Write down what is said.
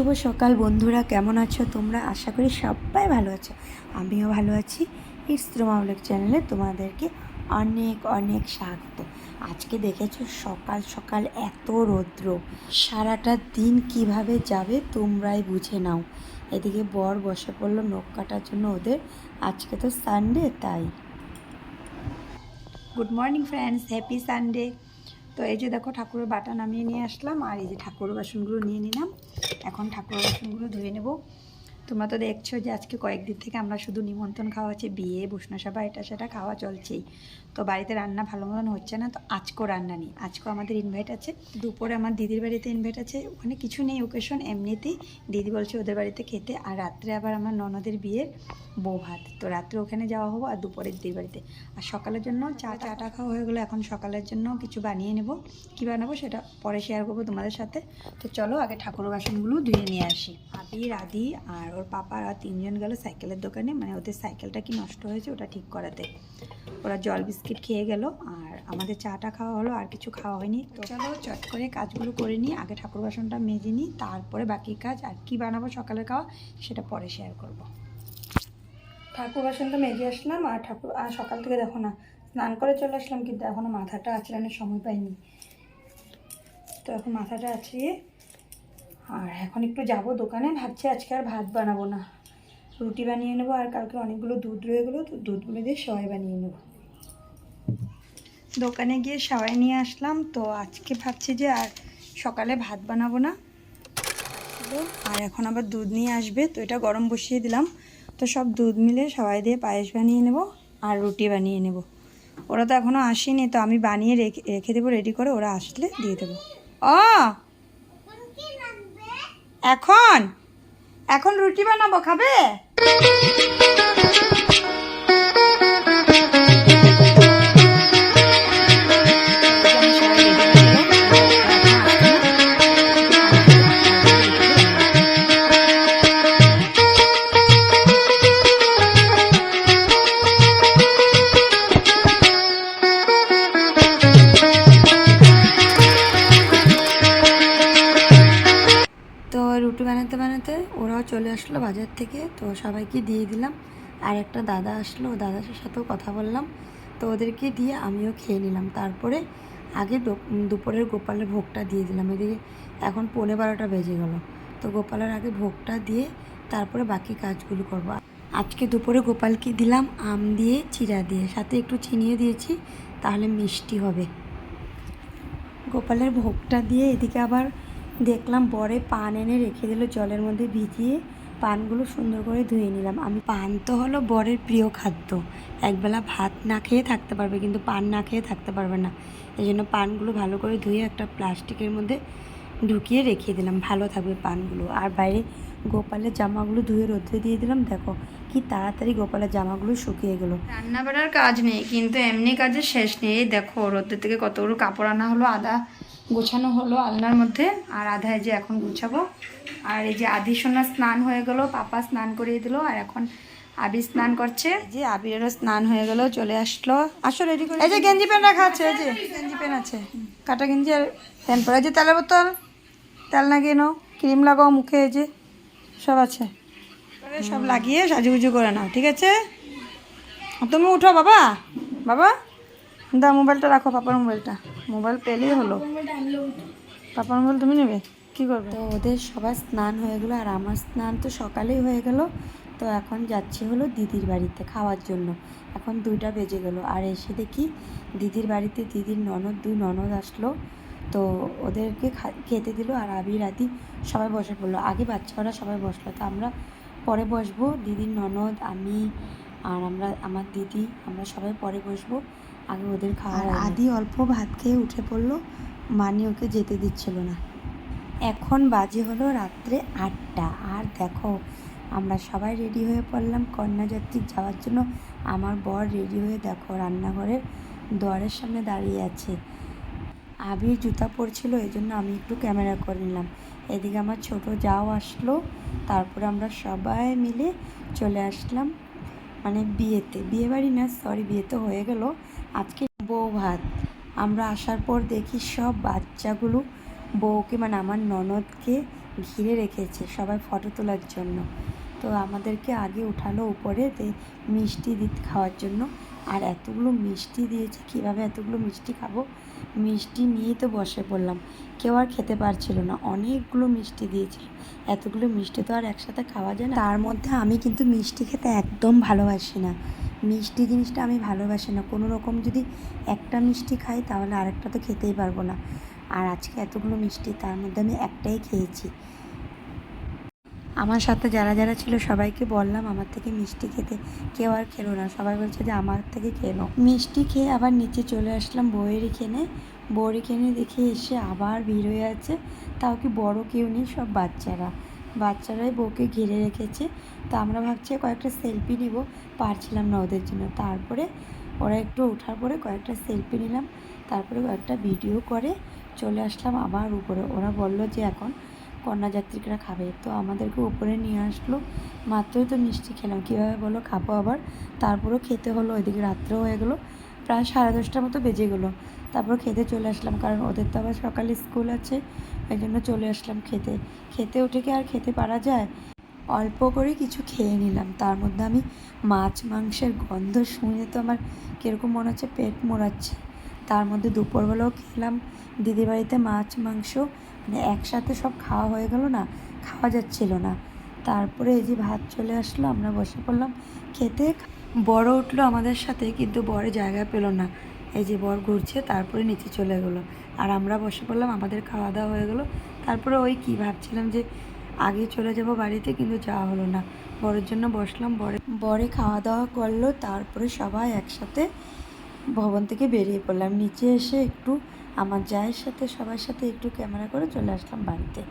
শুভ সকাল বন্ধুরা, কেমন আছো তোমরা? আশা করি সবাই ভালো আছো। আমিও ভালো আছি। ইটস মামলেক চ্যানেলে তোমাদেরকে অনেক অনেক স্বাগত। আজকে দেখেছ সকাল সকাল এত রৌদ্র। সারাটা দিন কীভাবে যাবে তোমরাই বুঝে নাও। এদিকে বর বসে পড়ল নখ কাটার জন্য ওদের। আজকে তো সানডে তাই। Good morning friends happy Sunday তো এই যে দেখো ঠাকুরের বাটা নামিয়ে নিয়ে আসলাম, আর এই যে ঠাকুর বাসনগুলো নিয়ে নিলাম। এখন ঠাকুর বাসনগুলো ধুয়ে নেব। তোমরা তো দেখছ যে আজকে কয়েকদিন থেকে আমরা শুধু নিমন্ত্রণ খাওয়া আছে বিয়ে বৈষ্ণসভা এটা সেটা খাওয়া চলছেই। তো বাড়িতে রান্না ভালো মতন হচ্ছে না, তো আজকেও রান্না নেই। আজকেও আমাদের ইনভাইট আছে। দুপুরে আমার দিদির বাড়িতে ইনভাইট আছে। ওখানে কিছু নেই ওকেশন এমনিতেই দিদি বলছে ওদের বাড়িতে খেতে। আর রাত্রে আবার আমার ননদের বিয়ের বউ ভাত। তো রাত্রে ওখানে যাওয়া হব আর দুপুরে দিদির বাড়িতে। আর সকালের জন্য চা চাটা খাওয়া হয়ে গেলো। এখন সকালের জন্য কিছু বানিয়ে নেব। কী বানাবো সেটা পরে শেয়ার করব তোমাদের সাথে। তো চলো আগে ঠাকুর বাসনগুলো ধুয়ে নিয়ে আসি। আদি আর ওর পাপা আর তিনজন গেল সাইকেলের দোকানে মানে ওদের সাইকেলটা কি নষ্ট হয়েছে ওটা ঠিক করাতে। ওরা জল বিস্কিট খেয়ে গেল আর আমাদের চাটা খাওয়া হলো, আর কিছু খাওয়া হয়নি। তো চলো চট করে কাজগুলো করে নিই, আগে ঠাকুর বাসনটা মেজে নিই, তারপরে বাকি কাজ আর কি বানাবো সকালের খাওয়া সেটা পরে শেয়ার করব। ঠাকুর বাসনটা মেজে আসলাম আর ঠাকুর, আর সকাল থেকে দেখো না, স্নান করে চলে আসলাম কিন্তু এখনও মাথাটা আঁচড়ানোর সময় পাইনি। তো এখন মাথাটা আছড়িয়ে আর এখন একটু যাব দোকানে, ভাবছি আজকে আর ভাত বানাবো না। রুটি বানিয়ে নেব আর কালকে অনেকগুলো দুধ রয়ে গেলো, তো দুধগুলো দিয়ে সবাই বানিয়ে নেব। দোকানে গিয়ে সবাই নিয়ে আসলাম, তো আজকে ভাবছি যে আর সকালে ভাত বানাবো না। আর এখন আবার দুধ নিয়ে আসবে, তো এটা গরম বসিয়ে দিলাম। তো সব দুধ মিলে সবাই দিয়ে পায়েস বানিয়ে নেব আর রুটি বানিয়ে নেব। ওরা তো এখনও আসেনি, তো আমি বানিয়ে রেখে রেখে দেবো, রেডি করে ওরা আসলে দিয়ে দেবো। ও এখন এখন রুটি বানাবো খাবে? আসলো বাজার থেকে, তো সবাইকে দিয়ে দিলাম। আর একটা দাদা আসলো, দাদার সাথেও কথা বললাম। তো ওদেরকে দিয়ে আমিও খেয়ে নিলাম। তারপরে আগে দুপুরের গোপালের ভোগটা দিয়ে দিলাম। এদিকে এখন পৌনে বারোটা বেজে গেল। তো গোপালের আগে ভোগটা দিয়ে তারপরে বাকি কাজগুলো করব। আজকে দুপুরে গোপালকে দিলাম আম দিয়ে চিরা দিয়ে। সাথে একটু চিনিও দিয়েছি, তাহলে মিষ্টি হবে। গোপালের ভোগটা দিয়ে এদিকে আবার দেখলাম বরে পান এনে রেখে দিল, জলের মধ্যে ভিজিয়ে। পানগুলো সুন্দর করে ধুয়ে নিলাম। আমি পান তো হলো বরের প্রিয় খাদ্য। একবেলা ভাত না খেয়ে থাকতে পারবে, কিন্তু পান না খেয়ে থাকতে পারবে না। এই জন্য পানগুলো ভালো করে ধুয়ে একটা প্লাস্টিকের মধ্যে ঢুকিয়ে রেখে দিলাম। ভালো থাকবে পানগুলো। আর বাইরে গোপালের জামাগুলো ধুয়ে রোদ্রে দিয়ে দিলাম। দেখো কি তাড়াতাড়ি গোপালের জামাগুলো শুকিয়ে গেলো। রান্না বাড়ার কাজ নেই, কিন্তু এমনি কাজের শেষ নেই। দেখো রোদ্রের থেকে কতগুলো কাপড় আনা হলো, আদা গোছানো হলো আলনার মধ্যে আর আধা এই যে এখন গুছাবো। আর এই যে আদি সোনা স্নান হয়ে গেল পাপা স্নান করিয়ে দিল আর এখন আবি স্নান করছে। যে আবিরেরও স্নান হয়ে গেল চলে আসলো। আসো রেডি করে এই যে গেঞ্জি প্যান্ট রাখা আছে এই যে। গেঞ্জি প্যান্ট আছে। কাটা গেঞ্জি আর প্যান্ট পরে। যে তেলের বোতল তেল লাগিয়ে নাও। ক্রিম লাগাও মুখে এই যে। সব আছে। সব লাগিয়ে সাজুগুজু করে নাও ঠিক আছে? তুমি উঠো বাবা। বাবা? দা, মোবাইলটা রাখো, পাপার মোবাইলটা। মোবাইল পেলেই হলো। পাপার মোবাইল তুমি নেবে? কি করবে? তো ওদের সবার স্নান হয়ে গেলো, আর আমার স্নান তো সকালেই হয়ে গেল। তো এখন যাচ্ছি হলো দিদির বাড়িতে খাওয়ার জন্য। এখন দুইটা বেজে গেল, আর এসে দেখি দিদির বাড়িতে দিদির ননদ, দুই ননদ আসলো। তো ওদেরকে খেতে দিল, আর আবির রাতি সবাই বসে পড়ল। আগে বাচ্চারা সবাই বসল, তো আমরা পরে বসবো। দিদির ননদ, আমি, আর আমরা, আমার দিদি, আমরা সবাই পরে বসবো। আগে ওদের খাওয়া আদি অল্প ভাত খেয়ে উঠে পড়ল। মানি ওকে যেতে দিচ্ছিল না। এখন বাজে হলো রাত্রে আটটা। আর দেখো আমরা সবাই রেডি হয়ে পড়লাম কন্যাযাত্রী যাওয়ার জন্য। আমার বর রেডি হয়ে দেখো রান্নাঘরের দুয়ারের সামনে দাঁড়িয়ে আছে। আবির জুতা পরছিল এই জন্য আমি একটু ক্যামেরা করে নিলাম। এদিকে আমার ছোট যাও আসলো। তারপরে আমরা সবাই মিলে চলে আসলাম। মানে বিয়েতে। বিয়ে বাড়ি না সরি বিয়ে তো হয়ে গেল। আজকে বউ ভাত। আমরা আসার পর দেখি সব বাচ্চাগুলো বউকে মানে আমার ননদকে ঘিরে রেখেছে সবাই ফটো তোলার জন্য। তো আমাদেরকে আগে উঠালো উপরে মিষ্টি দিতে খাওয়ার জন্য। আর এতগুলো মিষ্টি দিয়েছে, কীভাবে এতগুলো মিষ্টি খাব? মিষ্টি নিয়েই তো বসে পড়লাম। কেউ আর খেতে পারছিল না, অনেকগুলো মিষ্টি দিয়েছিল এতগুলো মিষ্টি তো আর একসাথে খাওয়া যায় না। তার মধ্যে আমি কিন্তু মিষ্টি খেতে একদম ভালোবাসি না। মিষ্টি জিনিসটা আমি ভালোবাসি না। কোনো রকম যদি একটা মিষ্টি খাই, তাহলে আরেকটা তো খেতেই পারব না। আর আজকে এতগুলো মিষ্টি, তার মধ্যে আমি একটাই খেয়েছি। আমার সাথে যারা যারা ছিল, সবাইকে বললাম, আমার থেকে মিষ্টি খেতে কেউ আর খেলো না। সবাই বলছে যে, আমার থেকে নাও মিষ্টি খেয়ে আবার নিচে চলে আসলাম বইয়ের এখানে। বইয়ের এখানে দেখে এসে আবার ভিড় হয়ে আছে। তাও কি বড় কেউ নেই, সব বাচ্চারা। বাচ্চারাই বউকে ঘিরে রেখেছে। তো আমরা ভাবছি কয়েকটা সেলফি নিব। পারছিলাম না ওদের জন্য। তারপরে ওরা একটু ওঠার পরে কয়েকটা সেলফি নিলাম। তারপরে কয়েকটা ভিডিও করে চলে আসলাম আবার উপরে। ওরা বলল যে এখন কন্যাযাত্রীরা খাবে। তো আমাদেরকে উপরে নিয়ে আসলো। মাত্রই তো মিষ্টি খেলাম। কীভাবে বলো? খাব আবার। তারপরেও খেতে হলো। ওইদিকে রাত্রেও হয়ে গেলো। প্রায় সাড়ে দশটার মতো বেজে গেলো। তারপর খেতে চলে আসলাম। কারণ ওদের তো আবার সকালে স্কুল আছে। এই জন্য চলে আসলাম খেতে। খেতে উঠে কি আর খেতে পারা যায়? অল্প করে কিছু খেয়ে নিলাম। তার মধ্যে আমি মাছ, মাংসের গন্ধ শুনে তো আমার কীরকম মনে হচ্ছে পেট মোড়াচ্ছে। তার মধ্যে দুপুরবেলাও খেলাম। দিদির বাড়িতে মাছ, মাংস মানে একসাথে সব খাওয়া হয়ে গেল না, খাওয়া যাচ্ছিল না। তারপরে এই যে ভাত চলে আসলো, আমরা বসে পড়লাম খেতে। বড় উঠল আমাদের সাথে, কিন্তু বড় জায়গা পেল না। এই যে বর ঘুরছে, তারপরে নিচে চলে গেলো। আর আমরা বসে পড়লাম, আমাদের খাওয়া দাওয়া হয়ে গেলো। তারপরে ওই কি ভাবছিলাম যে আগে চলে যাব বাড়িতে, কিন্তু যাওয়া হলো না। বরের জন্য বসলাম, বরে বরে খাওয়া দাওয়া করল, তারপরে সবাই একসাথে ভবন থেকে বেরিয়ে পড়লাম। নিচে এসে একটু আমার জায়ের সাথে, সবার সাথে একটু ক্যামেরা করে চলে আসলাম বাড়িতে।